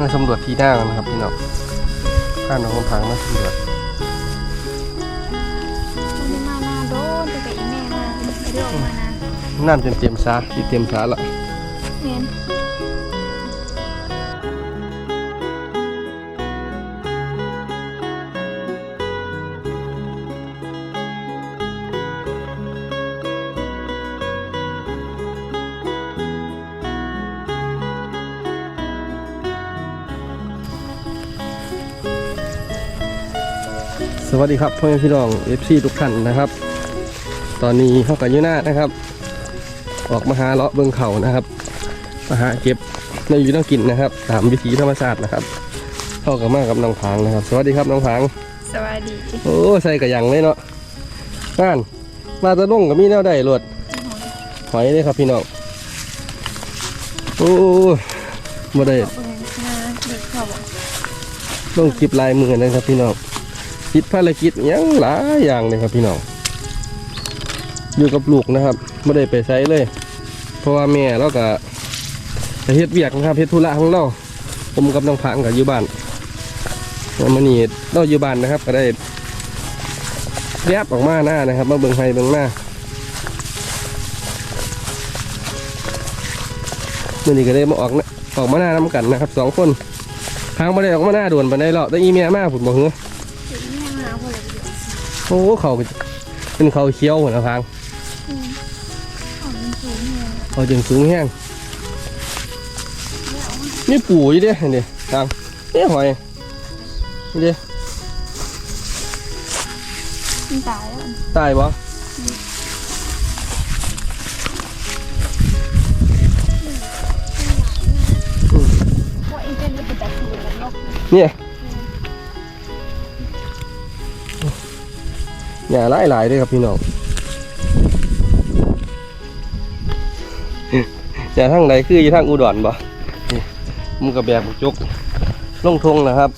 มาสำรวจที่หน้ากันนะครับพี่น้องข้าหนองคำพังมาสำรวจวันนี้มานาโดนแต่กับอีแม่มาไม่ได้ออกมานะน้ำจนเตรียมซาที่เตรียมซาละ สวัสดีครับพ่อแม่พี่น้องเอฟซีทุกท่านนะครับ ตอนนี้เข้ากับยูน่านะครับ ออกมาหาเลาะเบิงเขานะครับมาหาเก็บในอยู่ต้องกินนะครับ ตามวิถีธรรมชาตินะครับเข้ากับมากับน้องผางนะครับ สวัสดีครับน้องผาง สวัสดีโอ้ใส่กระยังเลยเนาะงานมาตะลุ่งกับมีแนวใดรวดหอยเลยครับพี่น้องโอ้บ่ได้ขอบคุณนะเด็กเขาบอกต้องคลิปลายมือนะครับพี่น้อง คิดภารกิจยังหลายอย่างเลยครับพี่น้องอยู่กับลูกนะครับไม่ได้ไปใช้เลย เพราะว่าแม่เราก็เฮ็ดเวียกนะครับเฮ็ดธุระของเราผมกับน้องพังกับอยู่บ้านวมันนี่เราอยู่บ้านนะครับ ก็ได้แยบออกมาหน้านะครับ มาเบิ่งไฮเบิ่งหน้ามื่อนี้ก็ได้มาออกออกมาหน้าน้ำกันนะครับสองคนทางมาได้ออกมาหน้าด่วนไปได้หรอกแต่อีเมียมาผมบอกเห โอ้เขาก็เป็นเขาเคี้ยวหัวนะพังอืมออกมันสูงเลยเขาจึงสูงแห้งนี่ปู่อยู่เด้เดี๋ยวทางนี่หอยนี่เด้มันตายแล้วตายบ่ว่าอินเทอร์เน็ตเป็นแต่สูงแล้วนกเนี่ย หย่าหลายหลายๆเด้วยครับพี่น้องหย่าทางใดคืออยู่ทางอุดรบ่นี่มึงกับแบบบุกจกลงทงนะครับ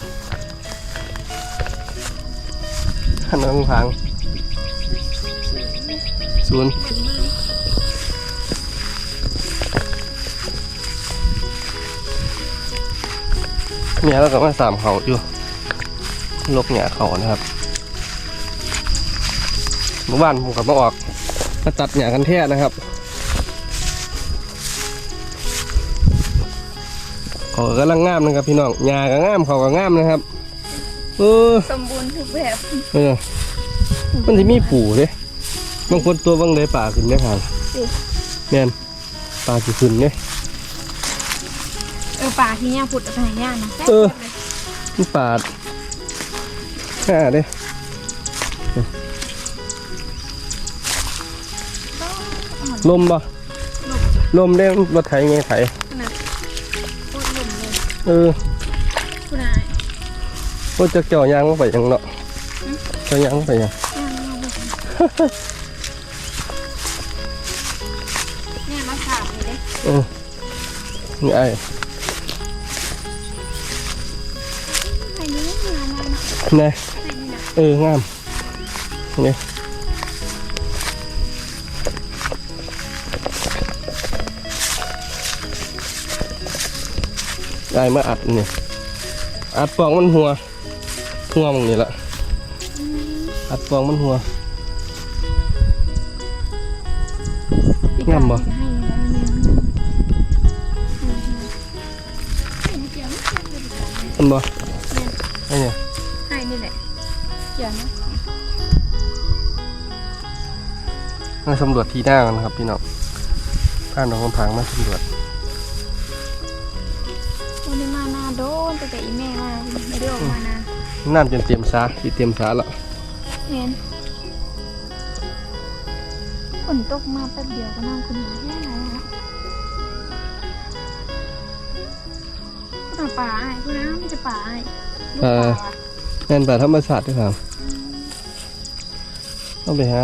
ขันน้องพังศูนย์เนี่ยเราก็มาสามเขาอยู่ลกเนี่ยเขานะครับ เมื่อวานผมกับมาออกมาตัดหญ้ากันแท้นะครับเขาก็กำลังงามนะครับพี่น้องหญ้าก็งามเขาก็งามนะครับเออสมบูรณ์ทุกแบบเออมันจะมีปู่เด้บางคนตัวบางเลยป่าขึ้นได้ผ่านแม่นป่าจะขึ้นเนี่ยเออป่าที่เนี่ยผุดอะไรเนี่ยนะเออมันป่าห่าเด้ ลมบ่ลมได้บ่ไถไงไถขนาดโคตรหนุ่มเลยเออคุณนายก็จะเกี่ยวยางลงไปยังเนาะเกี่ยวยางลงไปยังเนี่ยมาถามเลยเออนี่ไอ้ไอ้นี้งานมาเนาะแน่ไอ้นี่นะเอองามนี่ ได้มาอัดนี่อัดปองมันหัว หัวมึงนี่ละอัดปองมันหัวงามบ่มันบ่ไอ้เนี่ยให้นี่แหละเกี่ยวนะมาสำรวจที่หน้ากันครับพี่น้องข้าหนองคำพังมาสำรวจ นาโดนแต่อีแม่มาไม่ได้ออกมานะน้ำจนเตรียมซาที่เตรียมซาล้วเห็นฝนตกมาแป๊บเดียวก็น้ำขึ้นมาแค่ไหนละป่าไอ้พวกนั้นมันจะป่าไอ้ลูกป่าว่ะงานป่าธรรมศาสตร์ด้วยครับต้องไปหา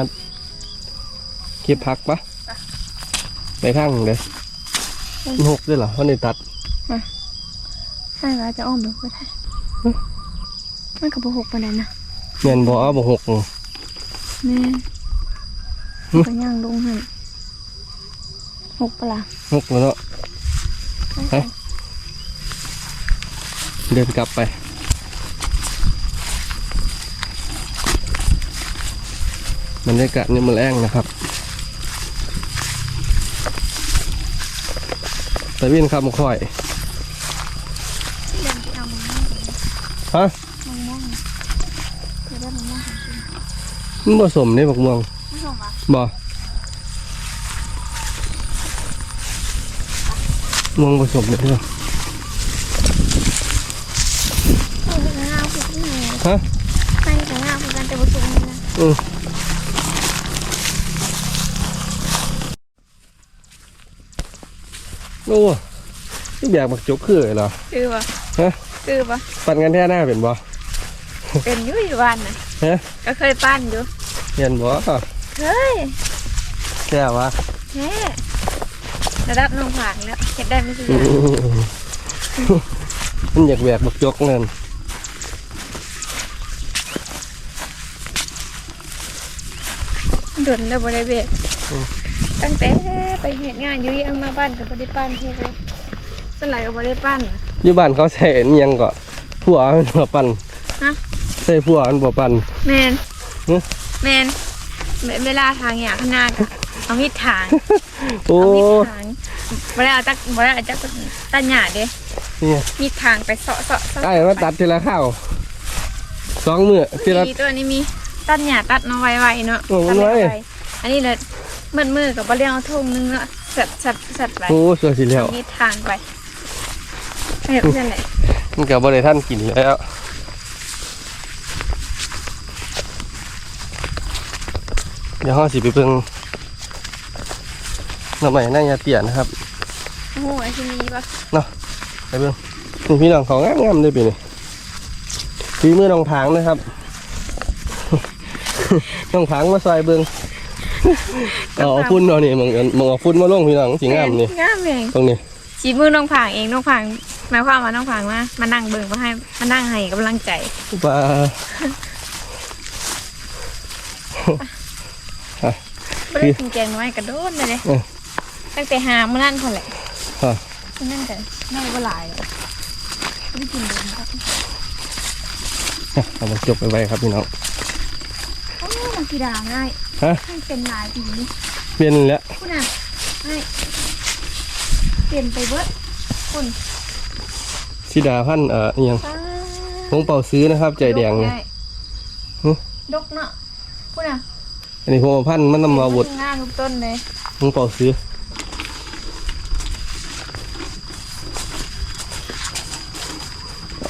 เก็บผักปะไปข้างหนึ่งเลยมันหกด้วยเหรอวันนี้ตัด ใช่ว่าจะอ้อมแบบก็ได้มันกับหกปานนั้นนะเงินบ่เอาบ่หกแม่หึก็ย่างลงให้หกปะล่ะหกแล้วเนาะใช่เดินกลับไปบรรยากาศนี่มันแรงนะครับตะวินครับมาค่อย เดินไปเอามะม่วง ฮะมะม่วงเดี๋ยวได้มะม่วงของกินมันผสมในบักม่วงไม่ส่งปะบ่ม่วงผสมเลยเด้อโอ้ยกระงาคือที่ไหนฮะให้กระงาคือการจะผสมเลยนะอืมโอ้ที่อยากบักจกคืออะไรเหรอคือปะฮะ คือปะปั่นกันแท้หน้าเป็นบ่เป็นอยุ่อยู่บ้านนะฮะก็เคยปั้นอยู่เห็นบ่เฮ้ยแค่วะแฮ่ระดับน้องผางแล้วเห็ดได้ไม่ใช่อืมมันอยากแบกบักจกนั่นโดนแล้วบริเวณตั้งแต่ไปเห็ดงานอยู่ยังมาบ้านกับบริปั้นเฮ็ดเลยสลายกับบริปั้นน่ะ อยู่บ้านเขาใส่อันหยังก็ผัวมันบ่ปั่นฮะ ใส่ผัวมันบ่ปั่น แมนหึ แมนเวเวลาทางอย่างข้างหน้าก็เอามีดถางโอ้เอามีดถางบ่ได้เอาจักบ่ได้เอาจักตัดหญ้าเด้นี่มีดถางไปเสาะเสาะเสาะไอ้มาตัดทีละข้าวสองมือทีละ มีตัวนี้มีตัดหญ้าตัดเนาะไวๆเนาะโอ้ตัดไว ไวๆอันนี้เลยมืดมือกับบ่เรียงเอาทุ่งนึงเนาะเสร็จเสร็จเสร็จไปโอ้สวยสิแล้วเอามีดถางไป ให้เพื่อนเลยมันกับ่ได้ท่านกินแล้วเดี๋ยวห้อสิไปเบิ่งหน้ำใหม่น่ายาเตียนะครับโอ้โหไอ้ที่นี้ปะไปเบิ่งนี่พี่น้องของงามๆเลยปีนี้ฝีมือน้องผางนะครับ น้องผางมาซอยเบิ่งเอาเอาฟุ้นเอานี่มึงมึงเอาฟุ้นมาลงพี่น้องสิงามนี่งามเองตรงนี้ชีมือน้องผางเองน้องผาง หมายความว่าน้องผางมามานั่งเบิ่งมาให้มานั่งให้กำลังใจปลาไม่ได้กินแกงน้อยกระโดดเลยเลยเออตั้งแต่หามื่อนั่นคนแหละฮะมื่อนั่นกันไม่ได้หลายหรอกไม่ได้กินเดินครับเอามาจบไปไว้ครับพี่น้องโอ้มันกีดาง่ายฮะให้เป็นลายปีนี้เปลี่ยนแล้วคุณอะให้เปลี่ยนไปเบิดคุณ สิดาพันธุ์เอ่ออหยังป้าพงเป่าซื้อนะครับ ใจแดงนี่หึ ดกเนาะคุณอะอันนี้พงพันธุ์มันนำมาบดงานทุกต้นเลยพงเป่าซื้อ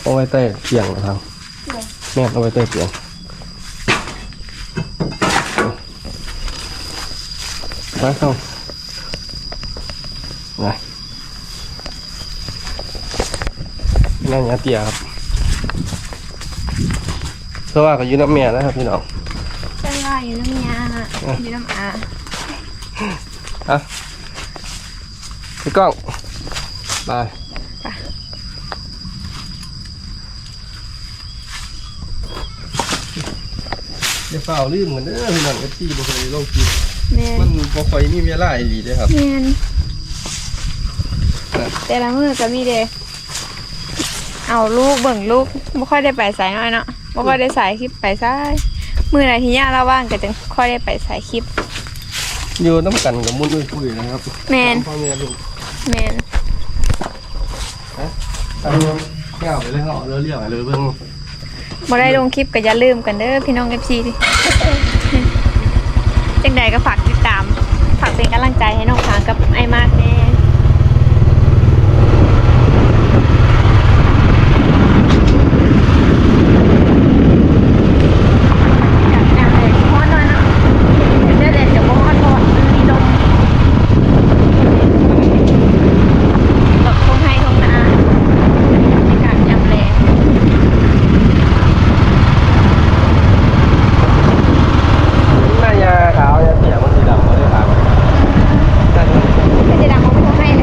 เอาไว้ใต้เตียงนะครับแม่นเอาไว้ใต้เตียงมาเข้าไป นั่งยาเตียครับเพราะว่าก็อยู่น้ำแม่นะครับพี่น้องใช่ว่าอยู่น้ำยาอยู่น้ำอาฮะพี่ก้องบายเดี๋ยวเปล่าลืมกันเด้อพี่น้องเอฟซีบ่เคยลงกินแมนมันบ่ค่อยมีเวลาอีหลีเด้อครับแมนแต่ละมือก็มีเด เอาลูกเบิ่งลูกไม่ค่อยได้ไปสายน้อยเนาะไม่ค่อยได้สายคลิปไปสายมือไหนที่ย่าเราว่างก็จะค่อยได้ไปสายคลิป อยู่น้ำกันกับมุ้นอุ้ยปุ้ยนะครับแมน พ่อแม่ลูกแมนตามเงาไปเลยเหาะเรื่อยๆเลยเบิ่งบ่ได้ลงคลิปก็อย่าลืมกันเด้อพี่น้องเอฟซีดิจังใดก็ฝากติดตาม ฝากเป็นกำลังใจให้น้องฟางกับไอ้มากแน่อยากอยากให้ฮ้อนหน่อยเนาะเดี๋ยวเดี๋ยวจะบ่ฮ้อนเพราะว่ามันมีลมแบบทงให้ทงนาอากาศยามแรง หน้ายาขาวยาเสียมันสีดำบ่ได้ครับนั่น เป็นจะดังมันเป็น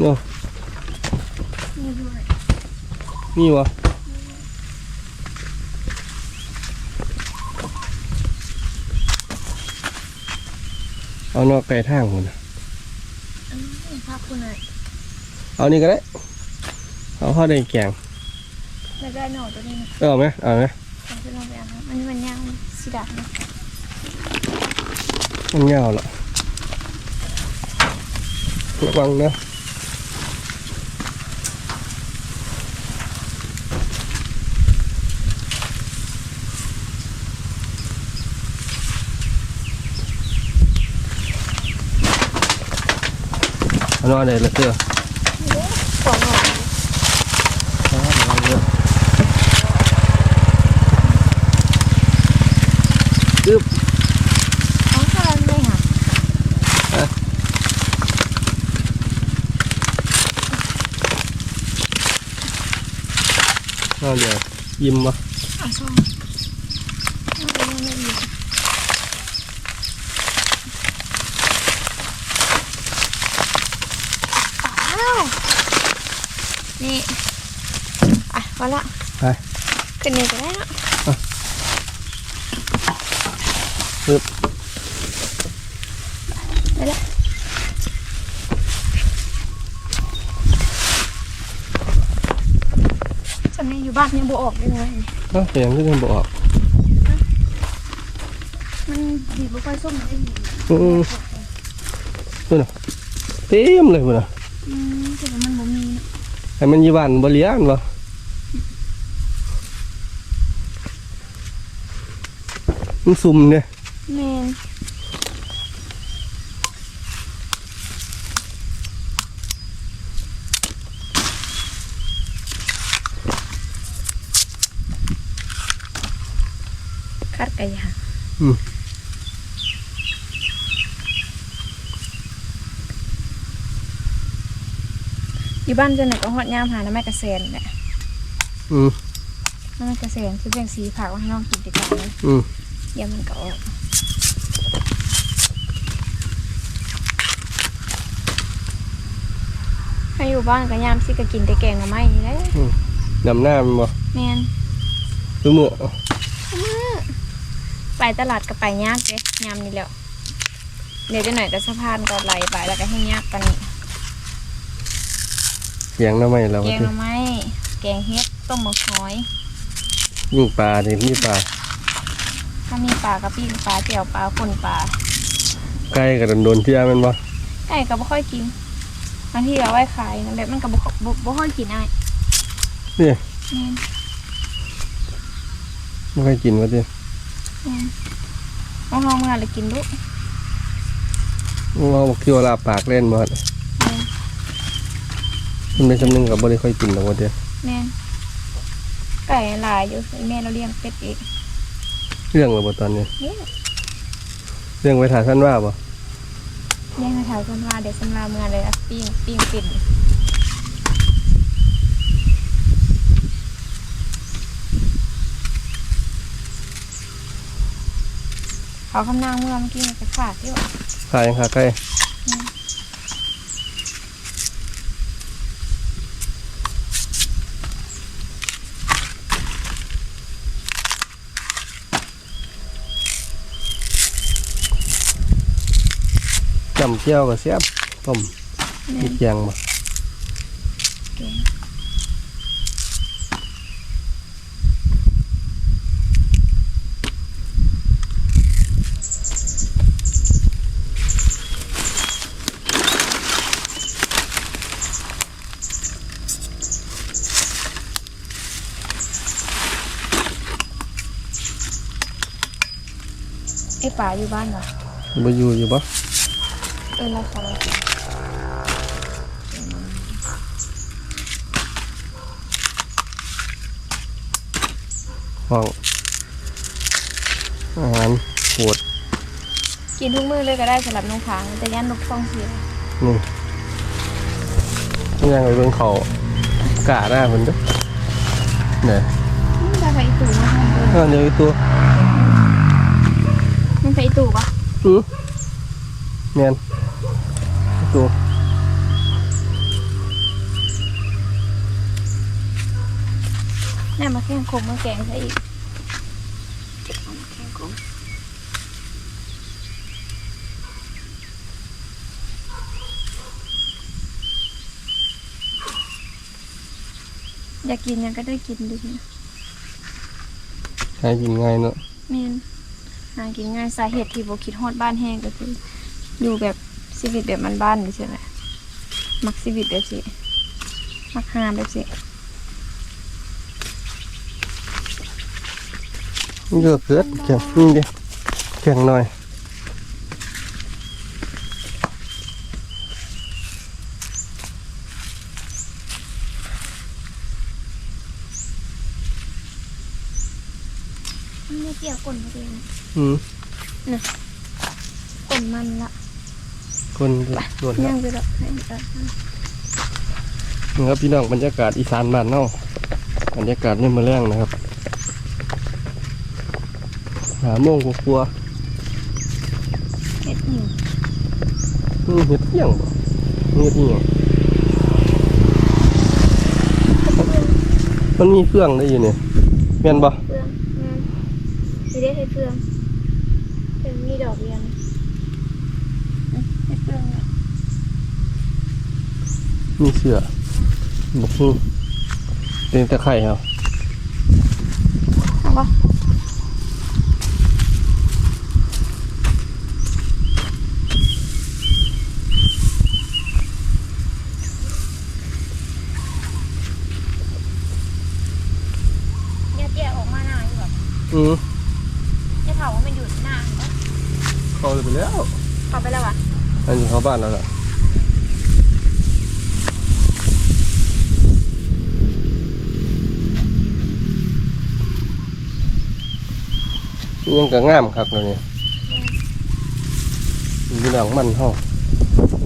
เนาะนี่ด้วยนี่วะเอานอกไก่ทางคนน่ะนี่ภาพคุณหน่อยเอานี่ก็ได้ เอาข้าวแดงแกงไม่ได้หนอตัวนี้นะเอาไหมเอาไหมเอาไปลองไปอ่านอันนี้มันยาวสีดำนะมันยาวละระวังนะเอานอนเลยละเสื้อสองหน่อ ยอึ๊บเอาข้าวไม่หักนอนเดี๋ยวยิ้มวะ เอาสองเอาไปยังไม่ดีอ้าวนี่อะ พอละไปขึ้นนี่ก็ได้เนาะปึ๊บไปละจำนี้อยู่บ้านยังบ่ออกเลยนะเอ้าเสียงที่มันบอก มันดีบ่ค่อยส้มได้ดีอืมนู่นน่ะเต็มเลยพุ่นน่ะอืมแต่ว่ามันบ่มีให้มันอยี่บ้านบ่เลี้ยงบ่ มันซุ่มเนี่ยแม่นคัดกะยาอืมอยู่บ้านจะไหนก็ฮอดยามหาน้ำแม่กระเซนแหละอืมน้ำแม่กระเซนคือแบ่งสีผักไว้ให้น้องกินดีกว่านะอืม เดี๋ยวมันก็ออกให้อยู่บ้านก็ยามสิก็กินแต่แกงหน่อไม้นี่แหละดำหน้ามันบ่แม่นคือมือไปตลาดก็ไปยากเด้ยามนี่แหล้วเดี๋ยวจะหน่อยก็สะพานก็ไหลไปแล้วก็ให้ยากปานนี้เสียงน้ำไม่แล้วแกว่างหที่น่อไม้แกงเฮ็ดต้มหมึกหอยยิ่งปลาเนี่ยมีปลา ถ้ามีปลากระปิ้งปลาเจียวปลาคนปลาไก่กับโดนๆเที่ยแมันบ่ไก่ก็บ่ค่อยกินบางทีเอาไว้ขายนะแบบมันก็บ่ค่อยบ่บ่ค่อยกินอ้ายนี่แม่นไม่ค่อยกินว่าที่แม่นเอาห้องเมื่อเลยกินดุว่าบอกที่ว่าลาปากเล่นบ่แม่นมันไม่สำนึงกับบ่ได้ค่อยกินหรอกว่าที่แม่นไก่หลายอยู่แม่เราเลี้ยงเป็ดอีก เรื่องเลยบ่ตอนนี้เนี่ยเรื่องไว้ถ่ายสั้นว่าบ่เลี้ยงให้ถาวสันว่าเดี๋ยวสันว่าเมื่อเลยอะปิ้งปิ้งปิ่นเขาคำนางเมื่อเมื่อกี้มันไปขาดที่ว่าขายยังขาไก่จำ เจียวกับเสียบต้มแม่อีนกอย่างบ่แกงไอ้ป่าอยู่บ้านเหรอบ่อยู่อยู่บ่ เออเราขอมากินห้องอาหารปวดกินทุกมื้อเลยก็ได้สำหรับน้องผางแต่ย่านนกท้องเสียนี่ยังไปเบิ่งเขากะหน้าเพิ่นเด้อเนี่ยมันไปอีตู่มาทำเลยเออเดี๋ยวอีตัวมันไปอีตู่ปะอือแม่น ดูแน่มาแข้งคมมาแกงซะอีกอยากกินยังก็ได้กินดิหากินง่ายเนาะเมนหากินง่ายสาเหตุที่โบคิดฮอดบ้านแห้งก็คือ อยู่แบบ ชีวิตแบบมันบ้านนี่ใช่ไหมมักชีวิตแบบสิมักหาแบบสินี่ก็เกิดแข็งนี่ดิแข็งหน่อยมันไม่เกี่ยวกลนมาเลยนะอืมกลนมันละ คนส่วนคย่ารับงไปละให้มันตัดให้นี่ครับพี่น้องบรรยากาศอีสานบ้านเนาะบรรยากาศเนี่ยมาแรงนะครับหาโมงกลัวาเห็ดหิวๆนี่เห็ดเที่ยงบ่นี่เห็ดเที่ยงมันมีเครื่องได้อยู่เนี่ยแม่นบ่เฟืองงานมีได้ให้เฟืองเฟืองมีดอกเรียนอะให้เฟืองเนี่ย มีเสือบอกฮู้เป็นตะไคร่ครับเอาปะเนี่ยแกะออกมาหน้าอยู่แบบอืมจะเผาว่ามันอยู่หน้าเหรอเขาเลยไปแล้ว เข้าไปแล้ววะอันนี้เขาบ้านแล้วล่ะ ยังก็งามครับแล้วนี่มีหลังมันเฮา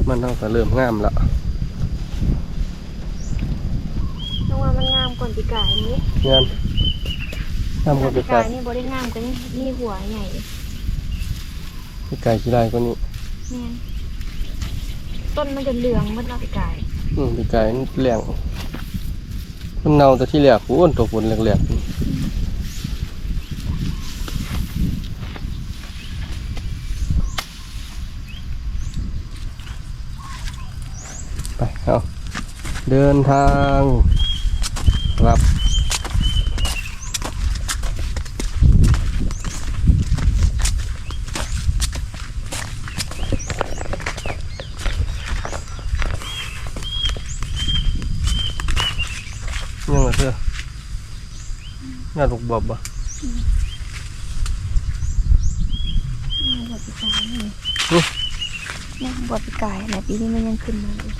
มันเฮาก็เริ่มงามละตรงว่ามันงามก่อนปีกายนี้งามงามกว่าปีปีกากายยนี่บได้งามกันนี่หัวใหญ่ปีกายขี้ลายกว่านี้เนี่ยต้นมันจะเหลืองหมันเราปีกายอืมปีกายมันแรงมันเน่าแต่ที่แรกโอ้นตัวฝนแรกๆนี่ไปเอา เดินทางครับยังไงเธอน่าลูกบอบบ่นี่บวชปีกายนี่เนี่ยบวชปีกายในปีนี้มันยังขึ้นมาอยู่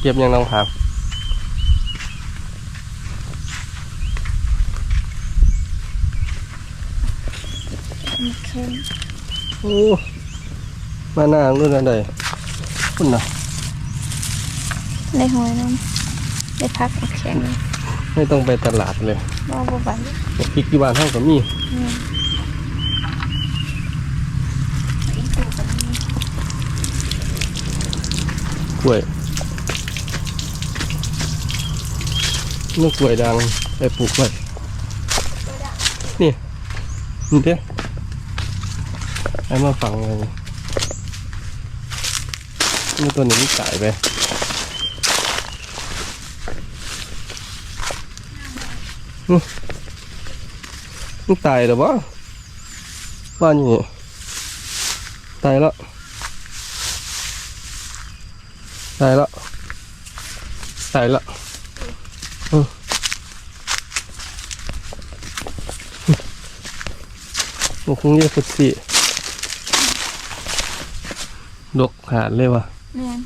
เก็บยังน้องถามมันแข็งโอ้มาหน้ารุ่นอะไรคุณน่ะได้หอยน้ำได้พักมันแข็งเลยไม่ต้องไปตลาดเลยบ่บ่ไหวพริกที่บ้านเท่ากับมีเนี่ยอีกตัวกันนี่กล้วย ลูกกล้วยดังไปปลูกไว้นี่นี่เด้ไอ้มาฝังเลยนี่ตัวนี้มันตายไปอื้อมันตายหรอวะบ้านอยู่นี่ตายแล้วตายแล้วตายแล้วอืม โอ้คงจะฟุตสิดกขาดเลยวะแม่น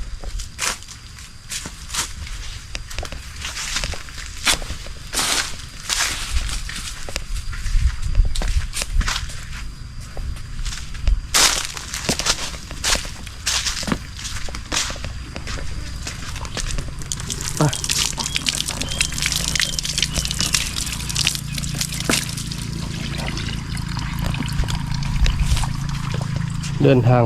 เดินทาง